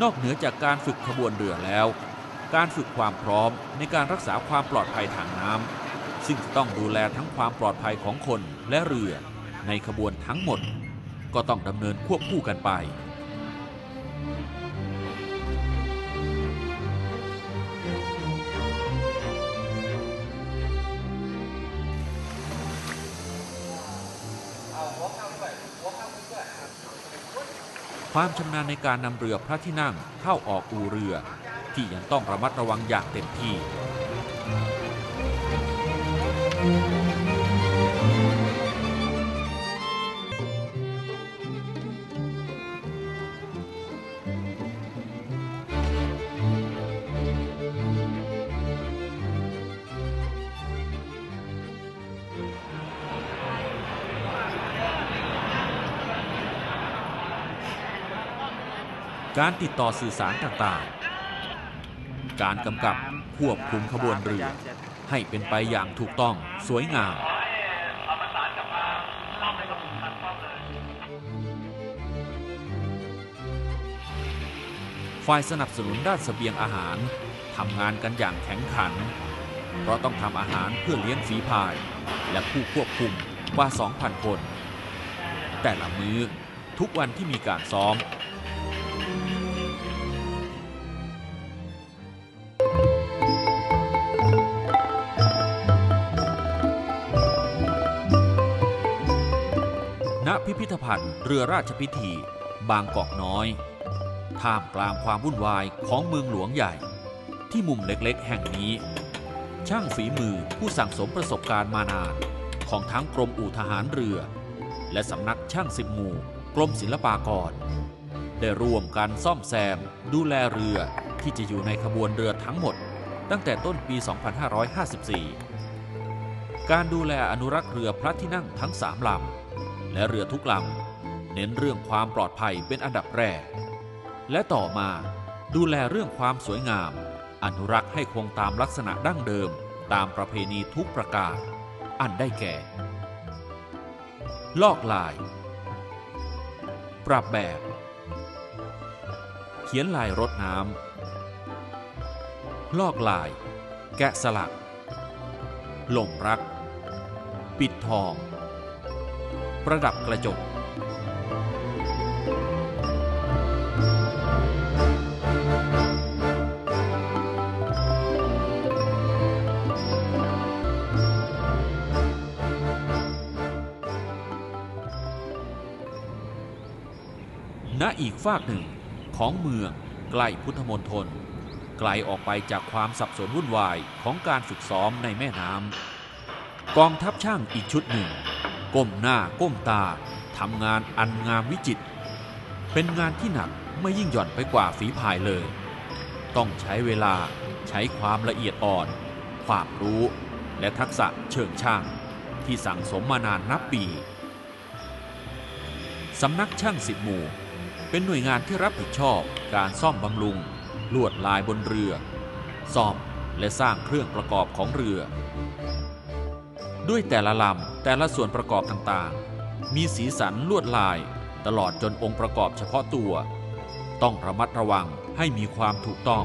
นอกเหนือจากการฝึกขบวนเรือแล้ว การฝึกความพร้อมในการรักษาความปลอดภัยทางน้ำซึ่งจะต้องดูแลทั้งความปลอดภัยของคนและเรือในขบวนทั้งหมด ก็ต้องดำเนินควบคู่กันไป ความชำนาญในการนำเรือพระที่นั่งเข้าออกอู่เรือ ที่ยังต้องระมัดระวังอย่างเต็มที่ การติดต่อสื่อสารต่างๆ การกำกับควบคุมขบวนเรือ ให้เป็นไปอย่างถูกต้องสวยงาม ฝ่ายสนับสนุนด้านเสบียงอาหารทำงานกันอย่างแข็งขัน เพราะต้องทำอาหารเพื่อเลี้ยงฝีพาย และผู้ควบคุมกว่า 2,000 คน แต่ละมื้อทุกวันที่มีการซ้อม พิพิธภัณฑ์เรือราชพิธี บางกอกน้อย ท่ามกลางความวุ่นวายของเมืองหลวงใหญ่ ที่มุมเล็กๆ แห่งนี้ ช่างฝีมือผู้สั่งสมประสบการณ์มานาน ของทั้งกรมอู่ทหารเรือ และสำนักช่างสิบหมู่กรมศิลปากร ได้ร่วมกันซ่อมแซม ดูแลเรือที่จะอยู่ในขบวนเรือทั้งหมด ตั้งแต่ต้นปี 2554 การดูแลอนุรักษ์เรือพระที่นั่งทั้งสามลำ และเรือทุกลำเน้นเรื่องความปลอดภัยเป็นอันดับแรก และต่อมาดูแลเรื่องความสวยงาม อนุรักษ์ให้คงตามลักษณะดั้งเดิมตามประเพณีทุกประการ อันได้แก่ ลอกลาย ปรับแบบ เขียนลายรถน้ำลอกลาย แกะสลักหล่มรัก ปิดทอง ประดับกระจก ณ อีกฝากหนึ่งของเมืองใกล้พุทธมณฑลไกลออกไปจากความสับสนวุ่นวายของการฝึกซ้อมในแม่น้ำกองทัพช่างอีกชุดหนึ่ง ก้มหน้าก้มตาทำงานอันงามวิจิตรเป็นงานที่หนักไม่ยิ่งหย่อนไปกว่าฝีพายเลย ต้องใช้เวลาใช้ความละเอียดอ่อน ความรู้และทักษะเชิงช่างที่สั่งสมมานานนับปีสำนักช่างสิบหมู่ เป็นหน่วยงานที่รับผิดชอบการซ่อมบำรุง ลวดลายบนเรือ ซ่อมและสร้างเครื่องประกอบของเรือ ด้วยแต่ละลำแต่ละส่วนประกอบต่างๆ มีสีสันลวดลาย ตลอดจนองค์ประกอบเฉพาะตัว ต้องระมัดระวังให้มีความถูกต้อง